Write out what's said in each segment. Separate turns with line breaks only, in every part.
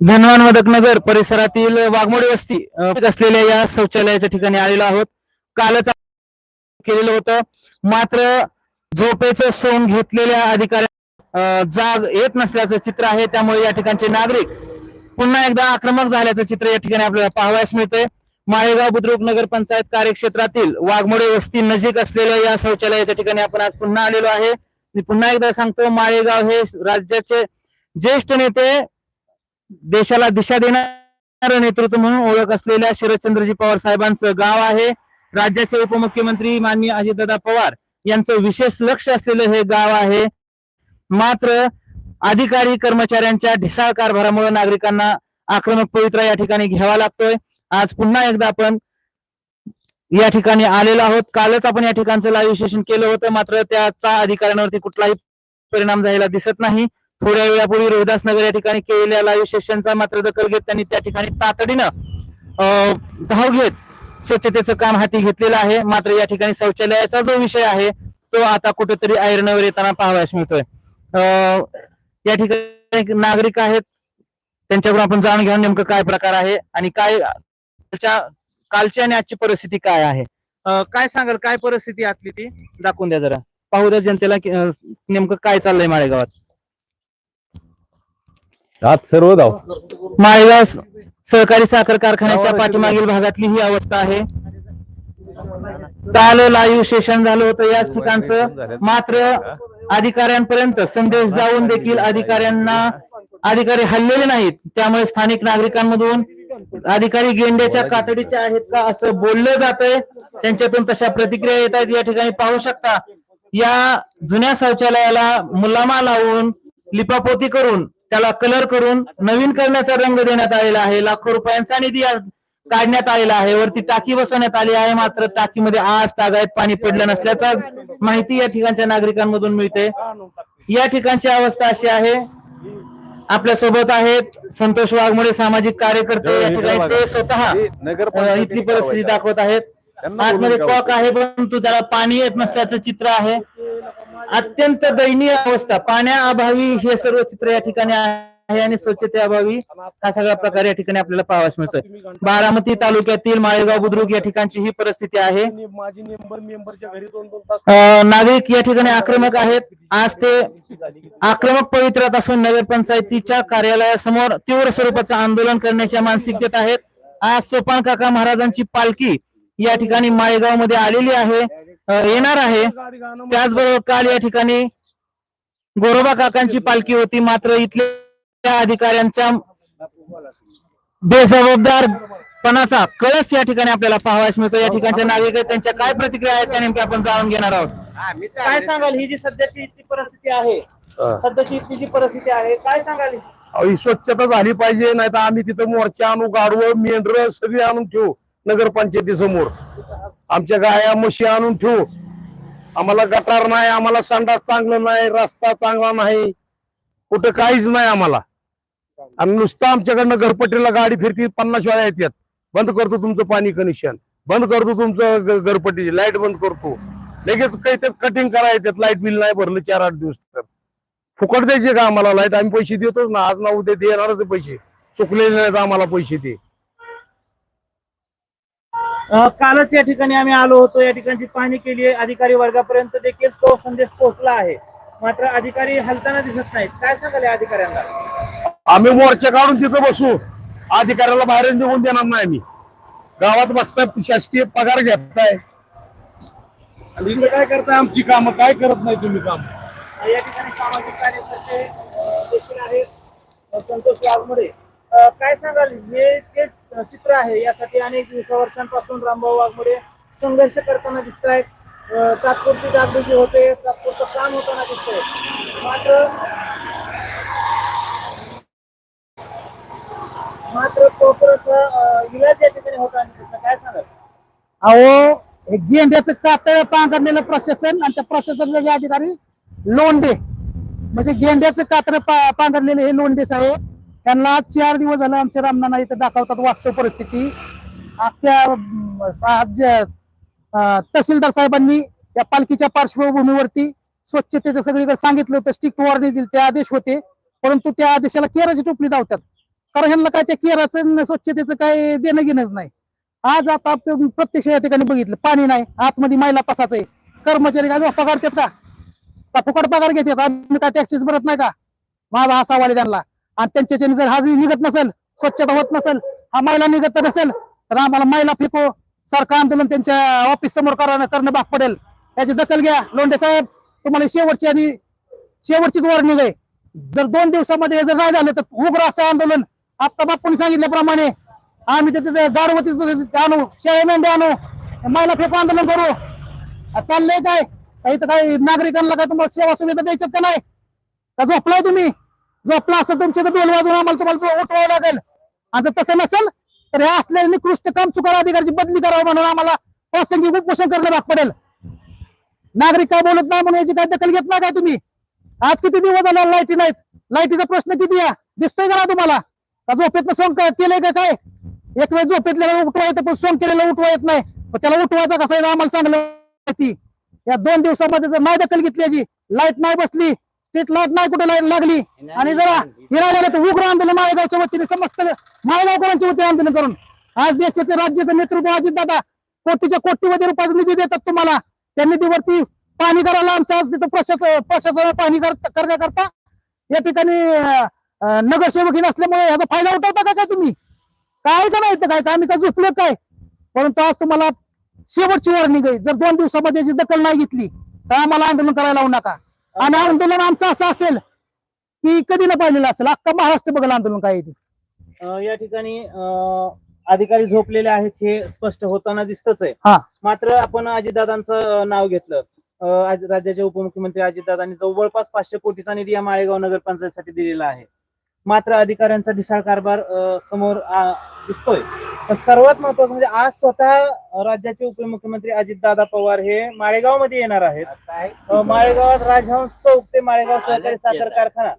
धनवान मदकनगर परिसरातील वाघमोडी वस्ती असलेल्या या शौचालयाच्या ठिकाणी आलेलो आहोत. कालच केलेलं होतं. मात्र झोपेचं सोंग घेतलेल्या अधिकाऱ्या जाग येत नसल्याचं चित्र आहे. त्यामुळे या ठिकाणचे नागरिक पुन्हा एकदा आक्रमक झाल्याचं चित्र या ठिकाणी आपल्याला पाहावयास मिळतंय. माळेगाव बुद्रुक नगर पंचायत कार्यक्षेत्रातील वाघमोडे वस्ती नजीक असलेल्या या शौचालयाच्या ठिकाणी आपण आज पुन्हा आलेलो आहे. मी पुन्हा एकदा सांगतो माळेगाव हे राज्याचे ज्येष्ठ नेते देशाला दिशा देणारं नेतृत्व म्हणून ओळख असलेल्या शरदचंद्रजी पवार साहेबांचं गाव आहे. राज्याचे उपमुख्यमंत्री माननीय अजितदादा पवार यांचं विशेष लक्ष असलेलं हे गाव आहे. मात्र अधिकारी कर्मचाऱ्यांच्या ढिसाळ कारभारामुळे नागरिकांना आक्रमक पवित्रा या ठिकाणी घ्यावा लागतोय. आज पुन्हा एकदा आपण या ठिकाणी आलेलो आहोत. कालच आपण या ठिकाणचं लाईव्ह सेशन केलं होतं. मात्र त्याचा अधिकाऱ्यांवरती कुठलाही परिणाम झालेला दिसत नाही. थोड्या वेळापूर्वी रोहिदास नगर या ठिकाणी केलेल्या लाईव्ह सेशनचा मात्र दखल घेत त्यांनी त्या ठिकाणी तातडीनं अं, धाव घेत स्वच्छतेचं काम हाती घेतलेलं आहे. मात्र या ठिकाणी शौचालयाचा जो विषय आहे तो आता कुठेतरी ऐरणवर येताना पाहावयास मिळतोय. या ठिकाणी नागरिक आहेत. त्यांच्याकडून आपण जाणून घ्या नेमकं काय प्रकार आहे आणि काय कालची आणि आजची परिस्थिती काय आहे. काय सांगाल? काय परिस्थिती आतली ती? दाखवून द्या जरा. पाहू द्या जनतेला नेमकं काय चाललंय माळेगावात?
आज सर्व धाव.
माळेगाव सहकारी साखर कारखान्याच्या पाठीमागील भागातली ही अवस्था आहे. काल लाईव्ह सेशन झालं होतं. याच ठिकाणचं मात्र अधिकाऱ्यांपर्यंत संदेश जाऊन देखील अधिकाऱ्यांना अधिकारी हल्लेले नाहीत. त्यामुळे स्थानिक नागरिकांमधून अधिकारी गेंड्याच्या कातडीचे आहेत का असं बोललं जातंय. त्यांच्यातून तशा प्रतिक्रिया येत आहेत. या ठिकाणी पाहू शकता. या जुन्या शौचालयाला मुलामा लावून लिपापोती करून त्याला कलर करून नवीन करण्याचा रंग देण्यात आलेला आहे. लाखो रुपयांचा निधी काढण्यात आलेला आहे. वरती टाकी बसवण्यात आली आहे. मात्र टाकीमध्ये आज तागायत पाणी पडलं नसल्याचा माहिती या ठिकाणच्या नागरिकांमधून मिळते. या ठिकाणची अवस्था अशी आहे. आपल्यासोबत आहेत संतोष वाघमोडे सामाजिक कार्यकर्ते. या ठिकाणी ते स्वतः इथली परिस्थिती दाखवत आहेत. आतमध्ये कॉक आहे परंतु त्याला पाणी येत नसल्याचं चित्र आहे. अत्यंत दयनीय अवस्था. पाण्याअभावी हे सर्व चित्र या ठिकाणी आहे आणि स्वच्छतेअभावी हा सगळा प्रकार या ठिकाणी आपल्याला पाहावयास मिळतोय. बारामती तालुक्यातील माळेगाव बुद्रुक या ठिकाणची ही परिस्थिती आहे.
माझी मेंबर मेंबरच्या घरी दोन दोन तास
अ, नागरिक या ठिकाणी आक्रमक आहेत. आज ते आक्रमक पवित्रात असून नगरपंचायतीच्या कार्यालयासमोर तीव्र स्वरूपाचं आंदोलन करण्याच्या मानसिकतेत आहेत. आज सोपान काका महाराजांची पालखी या ठिकाणी माळेगावमध्ये आलेली आहे. येणार आहे. त्याचबरोबर काल या ठिकाणी गोरोबा काकांची पालखी होती. मात्र इथल्या अधिकाऱ्यांच्या बेजबाबदारपणाचा कळस या ठिकाणी आपल्याला पाहावयास मिळतो. या ठिकाणच्या नागरिक आहेत त्यांच्या काय प्रतिक्रिया आहेत त्या नेमक्या आपण जाणून घेणार आहोत. काय सांगाल? ही जी सध्याची इथली परिस्थिती आहे सध्याची इथली जी परिस्थिती आहे काय सांगाल?
ही स्वच्छता झाली पाहिजे नाही तर आम्ही तिथं मोर्चा आणू गाडवं मेंढर सगळी आणून ठेवू नगरपंचायती समोर आमच्या गाया म्हशी आणून ठेवू. आम्हाला गटार नाही आम्हाला संडास चांगलं नाही रस्ता चांगला नाही कुठं काहीच नाही आम्हाला. आणि नुसतं आमच्याकडनं घरपट्टीला गाडी फिरती पन्नास वेळा येतात बंद करतो तुमचं पाणी कनेक्शन बंद करतो तुमचं घरपट्टीची लाइट बंद करतो. लगेच काही त्यात कटिंग करा येतात लाइट बिल नाही भरलं चार आठ दिवस तर. फुकट द्यायचे का आम्हाला? लाइट आम्ही पैसे देतोच ना. आज ना उद्या देणारच पैसे. चुकलेले नाहीत आम्हाला पैसे ते.
कालच या ठिकाणी आम्ही आलो होतो. या ठिकाणची पाहणी केली आहे. अधिकारी वर्गापर्यंत देखील तो संदेश पोहोचला आहे. मात्र अधिकारी हलताना दिसत नाहीत. काय सांगाल या अधिकाऱ्यांना?
आम्ही मोर्चा काढून तिथं बसू. अधिकाऱ्याला बाहेर निघून देणार नाही आम्ही. गावात बसताय शासकीय पगार घेताय. आणि इकडे काय करताय आमची कामं? काय करत नाही तुम्ही काम?
या ठिकाणी सामाजिक कार्यकर्ते देखील आहेत. संतोष वाघमोडे अ, काय सांगाल? हे ते चित्र आहे. यासाठी अनेक दिवसा वर्षांपासून रामभाऊ वाघमोडे संघर्ष करताना दिसत आहेत तात्पुरती जागृती होते. तात्पुरतं काम होताना दिसतंय. मात्र मात्र तोपर्यंत इलाज या ठिकाणी होता काय सांगाल?
अहो हे गेंड्याचं कातळ पांघरलेलं प्रशासन आणि त्या प्रशासनाचे अधिकारी लोंडे म्हणजे गेंड्याचं कातळ पा- पांघरलेले हे लोंढे साहेब. त्यांना चार दिवस झालं आमच्या रामनाना इथं दाखवतात वास्तव परिस्थिती. अख्ख्या आज तहसीलदार साहेबांनी या पालखीच्या पार्श्वभूमीवरती स्वच्छतेचं सगळीकडे सांगितलं होतं. स्ट्रिक्ट वॉर्निंग दिली ते आदेश होते. परंतु त्या आदेशाला केराची टोपली धावतात कारण ह्यांना काय त्या केराचं स्वच्छतेचं काय देणं घेणंच नाही. आज आता आपण प्रत्यक्ष या ठिकाणी बघितलं पाणी नाही. आतमध्ये महिला तसाच आहे. कर्मचारी काय पगार देत का? फुकट पगार घेतात? आम्ही काय टॅक्सीस भरत नाही का? माझा हा सवाल आहे त्यांना. आणि त्यांच्याच्याने जर हा निघत नसेल स्वच्छता होत नसेल हा महिला निघत नसेल तर आम्हाला महिला फेको सारखं आंदोलन त्यांच्या ऑफिस समोर करणं करणं भाग पडेल. याची दखल घ्या. लोंढे साहेब तुम्हाला शेवटची आणि शेवटचीच वॉर्निंग आहे जर दोन दिवसामध्ये जर नाही झालं तर उग्र असं आंदोलन. आता बापून सांगितल्याप्रमाणे आम्ही तिथे गाडवती आणू शेळे मेंढे आणू महिला फेको आंदोलन करू. चाललंय काय? काही तर काही नागरिकांना काय तुम्हाला सेवा सुविधा द्यायच्यात का नाही? का झोपलाय तुम्ही? झोपला असेल तुमच्या तर डोल वाजून आम्हाला तुम्हाला उठवावं लागेल. आणि जर तसं नसेल तर हे असलेले निकृष्ट काम चुकार अधिकारची बदली करावं म्हणून आम्हाला प्रासंगिक उपोषण करणं भाग पडेल. नागरिक काय बोलत नाही म्हणून याची काय दखल घेत नाही काय तुम्ही? आज किती दिवस झाला लाईटी नाहीत? लाईटीचा प्रश्न किती आहे? दिसतोय का ना तुम्हाला? का झोपेतनं सोन केलंय का काय? एक वेळ झोपेतल्या उठवा येतं पण सोन केलेलं उठवा येत नाही. पण त्याला उठवायचा कसा आहे आम्हाला चांगलं माहिती. या दोन दिवसामध्ये जर नाही दखल घेतली याची लाइट नाही बसली स्ट्रीट लाइट नाही कुठे लाइट लागली. आणि जरा हिरायला तर उग्र आंदोलन माळेगावच्या वतीने समस्त माळेगावकरांच्या वतीने आंदोलन करून. आज देशाचे राज्याचं नेतृत्व अजित दादा कोटीच्या कोटीमध्ये रुपयाचा निधी देतात तुम्हाला. त्या निधीवरती पाणी करायला आमचा आज तिथं प्रशासन प्रशासन पाणी करण्याकरता या ठिकाणी अं, नगरसेवक ही नसल्यामुळे याचा फायदा उठवता का काय तुम्ही? काय का नाही काय का आम्ही का झोपलो काय? परंतु आज तुम्हाला शेवटची वॉर्निंग आहे जर दोन दिवसामध्ये याची दखल नाही घेतली तर आम्हाला आंदोलन करायला लावू नका. आणि आंदोलन आमचं असं असेल की कधी न पाहिलेलं असेल अख्खा महाराष्ट्र बघायला आंदोलन काय ते.
अ, या ठिकाणी अ, अधिकारी झोपलेले आहेत हे स्पष्ट होताना दिसतच आहे
हा.
मात्र आपण अजितदादांचं नाव घेतलं अ, आज राज्याचे उपमुख्यमंत्री अजितदादांनी जवळपास पाचशे कोटीचा निधी या माळेगाव नगरपंचायतीसाठी दिलेला आहे मात्र अधिकाऱ्यांचा ढिसाळ कारभार समोर दिसतोय. सर्वात महत्वाचं म्हणजे आज स्वतः राज्याचे उपमुख्यमंत्री अजितदादा पवार हे माळेगावमध्ये येणार आहेत. माळेगावात राजहंस चौक ते माळेगाव सहकारी साखर कारखाना.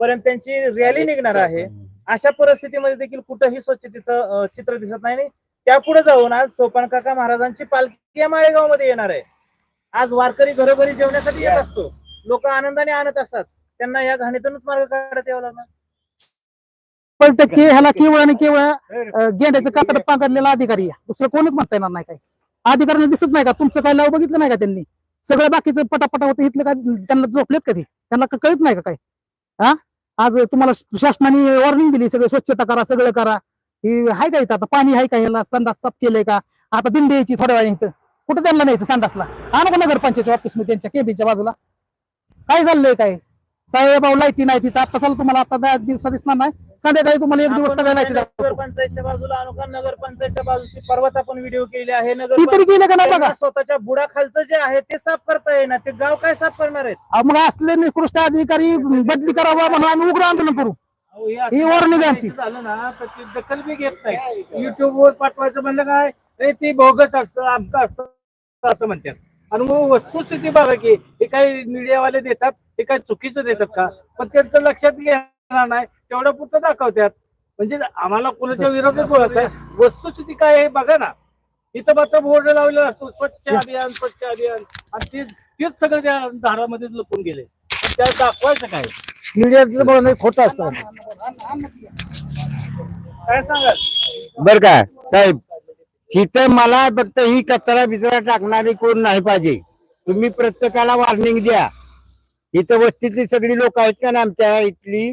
पर्यंत त्यांची रॅली निघणार आहे. अशा परिस्थितीमध्ये देखील कुठंही स्वच्छतेचं चित्र दिसत नाही. आणि त्यापुढे जाऊन आज सोपान काका महाराजांची पालखी या माळेगावमध्ये येणार आहे. आज वारकरी घरोघरी जेवण्यासाठी येत असतो. लोक आनंदाने आणत असतात. त्यांना या घाणीतूनच मार्ग काढत यावं लागणार.
पण टक्के ह्याला केवळ आणि केवळ गेंड्याचं कातड पांघरलेला अधिकारी आहे. दुसरं कोणच म्हणता येणार नाही काय अधिकाऱ्यांना दिसत नाही का? तुमचं काय लाव बघितलं नाही का त्यांनी? सगळं बाकीचं पटापटा होतं इथलं काय त्यांना झोपलेत कधी? त्यांना का कळत नाही का काय हा? आज तुम्हाला शासनाने वॉर्निंग दिली सगळं स्वच्छता करा सगळं करा. ही आहे का इथं? आता पाणी आहे का ह्याला? संडास साफ केलंय का? आता दिंडी यायची थोड्या वेळा इथं. कुठं त्यांना न्यायचं संडासला? हा नका नगरपंचायतच्या ऑफिसमध्ये त्यांच्या केबीच्या बाजूला. काय चाललंय काय? साहेब लाईटी नाही तिथं. आता चालू तुम्हाला आता दहा दिवसा दिसणार नाही. संध्याकाळी तुम्हाला एक दिवस सगळ्या लाईटी दाखवतो.
नगरपंचायतच्या बाजूला आणू का? नगरपंचायतच्या बाजूची परवाच आपण व्हिडिओ केले आहे.
ती तरी
नगर
का नाही बघा?
स्वतःच्या बुडाखालचं जे आहे ते साफ करता येणार ते गाव काय साफ करणार आहेत?
अहो, मग असले निकृष्ट अधिकारी बदली करावा म्हणून आम्ही उग्र आंदोलन करू. ही आमची.
झालं ना तर ती दखल बी घेत नाही. युट्यूब वर पाठवायचं म्हणलं काय? अरे ते बोगस असतं आमचं असतं असं म्हणतात. आणि मग वस्तुस्थिती बघा की हे काही मीडियावाले देतात हे काय चुकीचं देतात का? पण त्यांचं लक्षात घेणार नाही तेवढं पुरतं दाखवतात म्हणजे आम्हाला कोणाच्या विरोधात बोलत आहे वस्तुस्थिती काय आहे बघा ना. इथं मात्र बोर्ड लावलेला असतो स्वच्छ अभियान स्वच्छ अभियान. आणि ते तेच सगळं त्या झाडामध्ये लपून गेले. त्या दाखवायचं काय?
मीडियाचं बोलणं खोटं असतं.
काय सांगाल?
बर का साहेब तिथं मला फक्त ही कचरा बिचरा टाकणारी कोण नाही पाहिजे. तुम्ही प्रत्येकाला वॉर्निंग द्या. इथं वस्तीतली सगळी लोक आहेत का ना आमच्या इथली?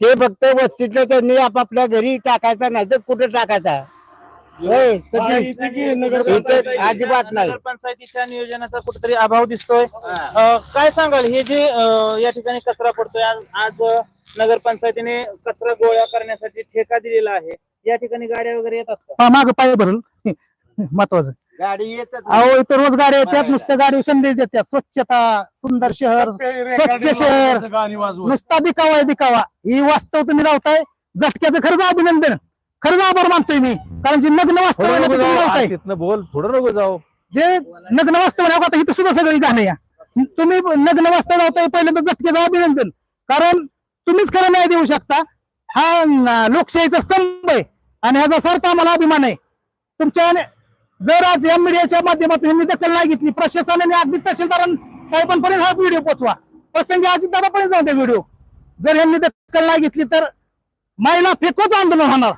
ते फक्त वस्तीतलं त्यांनी आपापल्या घरी टाकायचा नाही तर कुठं टाकायचा? होय, सचिन? इथं अजिबात नाही.
नगरपंचायतीच्या नियोजनाचा कुठेतरी अभाव दिसतोय. अं, काय सांगाल? हे जे अं, या ठिकाणी कचरा पडतोय आज आज अं, नगरपंचायतीने कचरा गोळा करण्यासाठी ठेका दिलेला आहे. या ठिकाणी गाड्या वगैरे येतात का
माग पाय भरून. महत्वाचं.
गाडी येतच
अहो इथं रोज गाड्या येतात नुसत्या गाडी संदेश देतात स्वच्छता सुंदर शहर स्वच्छ शहर.
गाणी वाजवत
नुसता दिखावा आहे दिखावा. ही वास्तव तुम्ही लावताय झटक्याचं खरंच अभिनंदन. खरंच आभार मानतोय मी. कारण जे नग्न वास्तव आहे ना ते तुम्ही लावताय.
तिथनं बोल पुढं नको जाऊ.
जे नग्न वास्तव आहे, आता इथं सुद्धा सगळी गाणं या. तुम्ही नग्न वास्तव लावताय पहिल्यांदा झटक्याचं अभिनंदन. कारण तुम्हीच खरं न्याय देऊ शकता. हा न- लोकशाहीचा स्तंभ आहे. आणि ह्याचा सारखा आम्हाला अभिमान आहे. तुमच्या जर आज या मीडियाच्या माध्यमातून यांनी दखल नाही घेतली प्रशासनाने अगदी तहसीलदार साहेबांपर्यंत हा व्हिडिओ पोचवा. प्रसंगी अजितदादापर्यंत जाऊ द्या व्हिडिओ. जर यांनी दखल नाही घेतली तर महिला फेकूच आंदोलन होणार.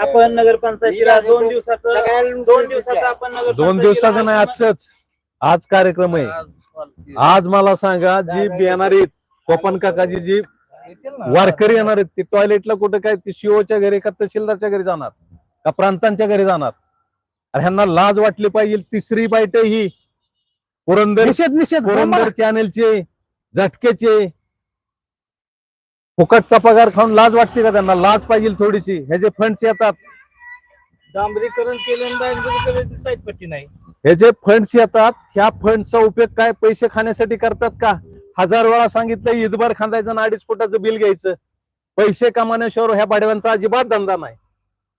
आपण नगरपंचायतीला दोन दिवसाचं दोन दिवसाचं आपण
दोन
नगरपंचायतीला
दिवसाचं नाही आजच आज कार्यक्रम आहे. आज मला सांगा जी येणार आहेत स्वपन काकाजी जी वारकरी येणार आहेत ती टॉयलेटला कुठे काय ती शिओच्या घरी का तहसीलदारच्या घरी जाणार? का प्रांतांच्या घरी जाणार? अरे ह्यांना लाज वाटली पाहिजे तिसरी बाईट ही पुरंदर
निषेध निषेध.
पुरंदर चॅनेलचे झटकेचे. फुकटचा पगार खाऊन लाज वाटते का त्यांना? लाज पाहिजे थोडीशी. ह्याचे फंड्स येतात.
डांबरीकरण केल्यानंतर पट्टी नाही.
हे जे फंड्स येतात ह्या फंडचा उपयोग काय? पैसे खाण्यासाठी करतात का? हजार वेळा सांगितलं ईदभर खांदायचं आणि अडीच फुटाचं बिल घ्यायचं. पैसे कमावण्याशिवाय ह्या भाडव्यांचा अजिबात धंदा नाही.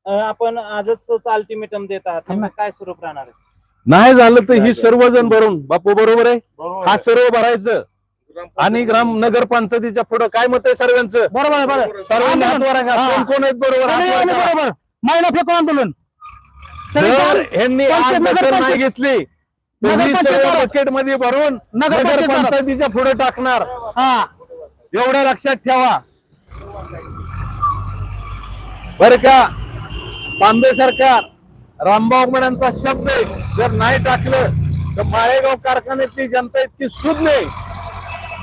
आपण आजच अल्टिमेटम देत आहात. काय स्वरूप राहणार आहे?
नाही झालं तर ही सर्वजण भरून. बापू बरोबर आहे? हा सर्व भरायचं. आणि ग्राम नगर पंचायतीच्या पुढे काय मत आहे सर्वांचं?
बरोबर आहे, बरोबर.
सर्वांनी हात वर करा. कोण कोण आहेत? बरोबर. हात वर
सगळे
करा.
बरोबर. महिला फेकू आंदोलन. सगळे
जर
कोण-
यांनी
कोणते
आज दखल
नगरपंचायत-
नाही घेतली बकेटमध्ये भरून नगर पंचायतीच्या पुढे टाकणार.
हा.
एवढं लक्षात ठेवा. बर का? बांबे सरकार रामभाऊ म्हणांचा शब्द आहे. जर नाही टाकलं तर माळेगाव कारखान्यातली जनता इतकी सुद आहे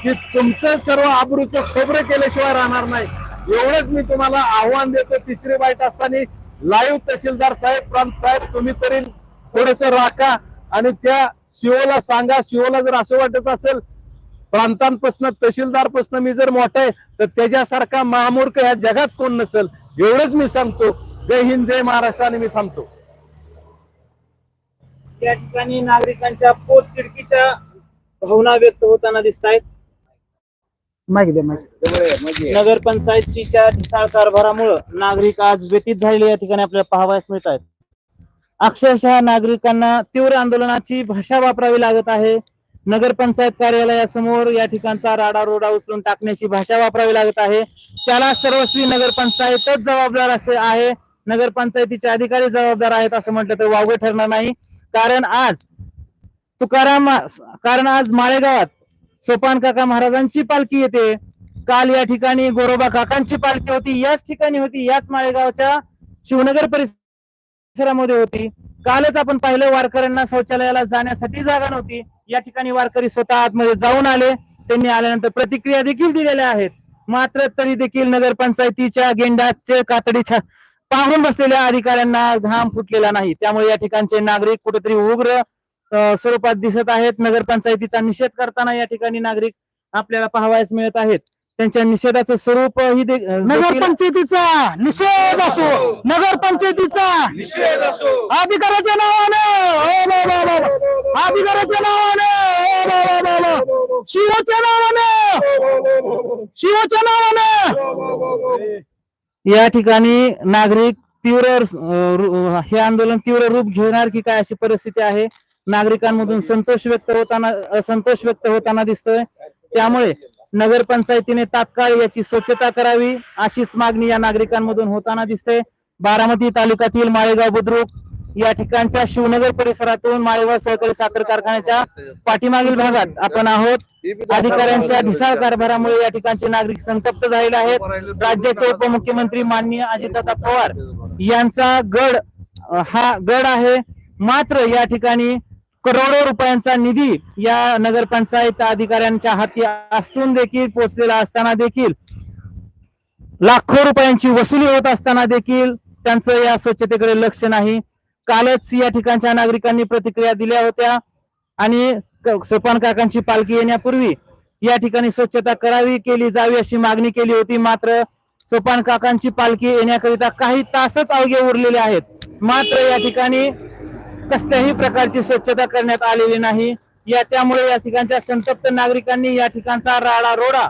की तुमचं सर्व आबरूचं खोबरं केल्याशिवाय राहणार नाही. एवढंच मी तुम्हाला आव्हान देतो तिसरी बाईट असताना लाईव्ह तहसीलदार साहेब प्रांत साहेब तुम्ही तरी थोडस राखा आणि त्या शिवला सांगा. शिवला जर असं वाटत असेल प्रांतांपासून तहसीलदारपासून मी जर मोठा आहे तर त्याच्यासारखा महामूर्ख ह्या जगात कोण नसेल? एवढंच मी सांगतो. जय हिंद जय महाराष्ट्र आणि मी थांबतो.
या ठिकाणी नागरिकांच्या पोट तिडकीच्या भावना व्यक्त होताना दिसत आहेत
माहिती
नगरपंचायतीच्या ढिसाळ कारभारामुळं नागरिक आज व्यतीत झालेले या ठिकाणी आपल्याला पाहावयास मिळत आहेत अक्षरशः नागरिकांना तीव्र आंदोलनाची भाषा वापरावी लागत आहे. नगरपंचायत कार्यालयासमोर या ठिकाणचा राडा रोडा उचलून टाकण्याची भाषा वापरावी लागत आहे. त्याला सर्वस्वी नगरपंचायतच जबाबदार असे आहे. नगरपंचायतीचे अधिकारी जबाबदार आहेत असं म्हटलं तर वावगे ठरणार नाही. कारण आज तुकाराम कारण आज माळेगावात सोपान काका महाराजांची पालखी येते. काल या ठिकाणी गोरोबा काकांची पालखी होती. याच ठिकाणी होती. याच माळेगावच्या शिवनगर परिसरामध्ये होती. कालच आपण पाहिलं वारकऱ्यांना शौचालयाला जाण्यासाठी जागा नव्हती. या ठिकाणी वारकरी स्वतः आतमध्ये जाऊन आले. त्यांनी आल्यानंतर प्रतिक्रिया देखील दिलेल्या आहेत. मात्र तरी देखील नगरपंचायतीच्या गेंडाचे कातडीच्या पाहून बसलेल्या अधिकाऱ्यांना घाम फुटलेला नाही. त्यामुळे या ठिकाणचे नागरिक कुठेतरी उग्र स्वरूपात दिसत आहेत. नगरपंचायतीचा निषेध करताना या ठिकाणी नागरिक आपल्याला पाहावयास मिळत आहेत. त्यांच्या निषेधाचं स्वरूप ही
नगरपंचायतीचा निषेध असो नगरपंचायतीचा
निषेध असो.
अधिकाराच्या नावाने ओ बा बा बा बा. अधिकाराच्या नावाने ओ बा बा बा बा. शिवच्या नावाने शिवच्या नावाने.
या ठिकाणी नागरिक तीव्र हे आंदोलन तीव्र रूप घेणार की काय अशी परिस्थिती आहे? नागरिकांमधून संतोष व्यक्त होताना असंतोष व्यक्त होताना दिसतोय. त्यामुळे नगरपंचायतीने तात्काळ याची स्वच्छता करावी अशीच मागणी या नागरिकांमधून होताना दिसते बारामती तालुक्यातील माळेगाव बुद्रुक या ठिकाणच्या शिवनगर परिसरातून माळेगाव सहकारी साखर कारखान्याच्या पाठीमागील भागात आपण आहोत. अधिकाऱ्यांच्या ढिसाळ कारभारामुळे या ठिकाणचे नागरिक संतप्त झालेले आहेत. राज्याचे उपमुख्यमंत्री माननीय अजितदादा पवार यांचा गड हा गड आहे. मात्र या ठिकाणी करोडो रुपयांचा निधी या नगरपंचायत अधिकाऱ्यांच्या हाती असून देखील पोहोचलेला असताना देखील लाखो रुपयांची वसुली होत असताना देखील त्यांचं या स्वच्छतेकडे लक्ष नाही. कालच या ठिकाणच्या नागरिकांनी प्रतिक्रिया दिल्या होत्या. आणि क- सोपान काकांची पालखी येण्यापूर्वी या ठिकाणी स्वच्छता करावी केली जावी अशी मागणी केली होती. मात्र सोपान काकांची पालखी येण्याकरिता काही तासच अवघे उरलेले आहेत. मात्र या ठिकाणी कसल्याही प्रकारची स्वच्छता करण्यात आलेली नाही. या त्यामुळे या ठिकाणच्या संतप्त नागरिकांनी या ठिकाणचा राडा रोडा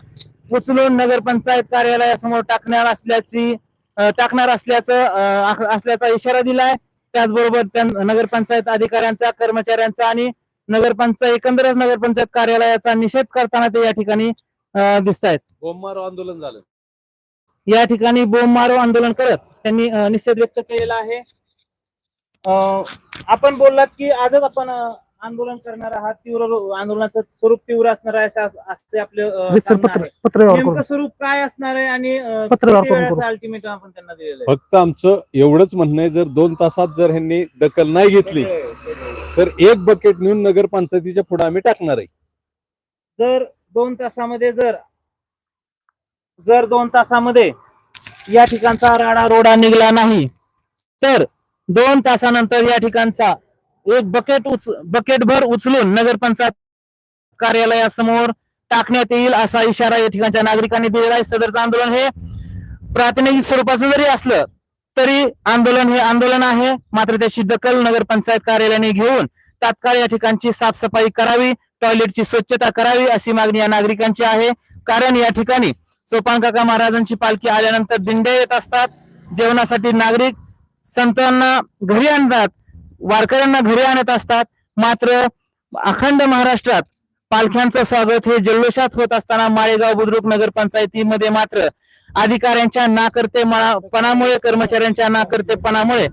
उचलून नगरपंचायत कार्यालयासमोर टाकणार असल्याची टाकणार असल्याचं असल्याचा इशारा दिलाय. त्याचबरोबर त्या नगरपंचायत अधिकाऱ्यांचा कर्मचाऱ्यांचा आणि नगरपंचायत एकंदरच नगरपंचायत कार्यालयाचा निषेध करताना ते या ठिकाणी दिसत आहेत
बोंबारो आंदोलन झालं.
या ठिकाणी बोंब मारो आंदोलन करत त्यांनी निषेध व्यक्त केलेला आहे. आपण बोललात की आजच आपण आंदोलन करणारा हा तीव्र आंदोलनाचं स्वरूप तीव्र असणार आहे असं असे आपले सांगणं आहे. नेमकं स्वरूप काय असणार आहे आणि अं,
पत्रव्यवहार
किती
करून
वेळाचं
करू.
अल्टिमेटम आपण त्यांना दिलेलं आहे
फक्त आमचं एवढंच म्हणणं आहे जर दोन तासात जर ह्यांनी दखल नाही घेतली तर एक बकेट नेऊन नगरपंचायतीच्या पुढे आम्ही टाकणार आहे
जर दोन तासामध्ये जर जर दोन तासामध्ये या ठिकाणचा राडा रोडा निघला नाही तर दोन तासानंतर या ठिकाणचा एक बकेट उच बकेट भर उचलून नगरपंचायत कार्यालयासमोर टाकण्यात येईल असा इशारा या ठिकाणच्या नागरिकांनी दिलेला आहे. सदरचं आंदोलन हे प्रातिनिधिक स्वरूपाचं जरी असलं तरी आंदोलन हे आंदोलन आहे. मात्र त्याची दखल नगरपंचायत कार्यालयाने घेऊन तात्काळ या ठिकाणची साफसफाई करावी टॉयलेटची स्वच्छता करावी अशी मागणी या नागरिकांची आहे. कारण या ठिकाणी सोपान काका महाराजांची पालखी आल्यानंतर दिंड्या येत असतात. जेवणासाठी नागरिक संतांना घरी आणतात. वारकऱ्यांना घरी आणत असतात. मात्र अखंड महाराष्ट्रात पालख्यांचं स्वागत हे जल्लोषात होत असताना माळेगाव बुद्रुक नगरपंचायतीमध्ये मात्र अधिकाऱ्यांच्या नाकर्तेपणामुळे कर्मचाऱ्यांच्या नाकर्तेपणामुळे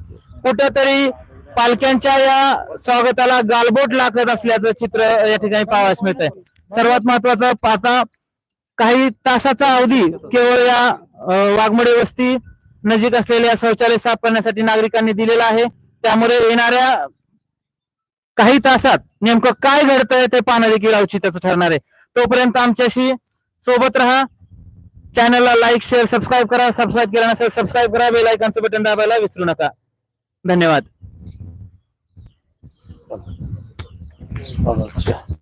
कुठंतरी पालख्यांच्या या स्वागताला गालबोट लागत असल्याचं चित्र या ठिकाणी पाहावयास मिळत आहे सर्वात महत्वाचं आता काही तासाचा अवधी केवळ या वाघमोडे वस्ती नजीक असलेल्या शौचालय साफ करण्यासाठी नागरिकांनी दिलेला आहे. त्यामुळे येणाऱ्या काही तासात नेमकं काय घडतंय ते पाहणं देखील औचित्याचं ठरणार आहे. तोपर्यंत आमच्याशी सोबत राहा. चॅनलला लाईक शेअर सबस्क्राईब करा. सबस्क्राईब केला नसेल सबस्क्राईब करा बेल आयकॉनचं बटन दाबायला विसरू नका. धन्यवाद.
अच्छा.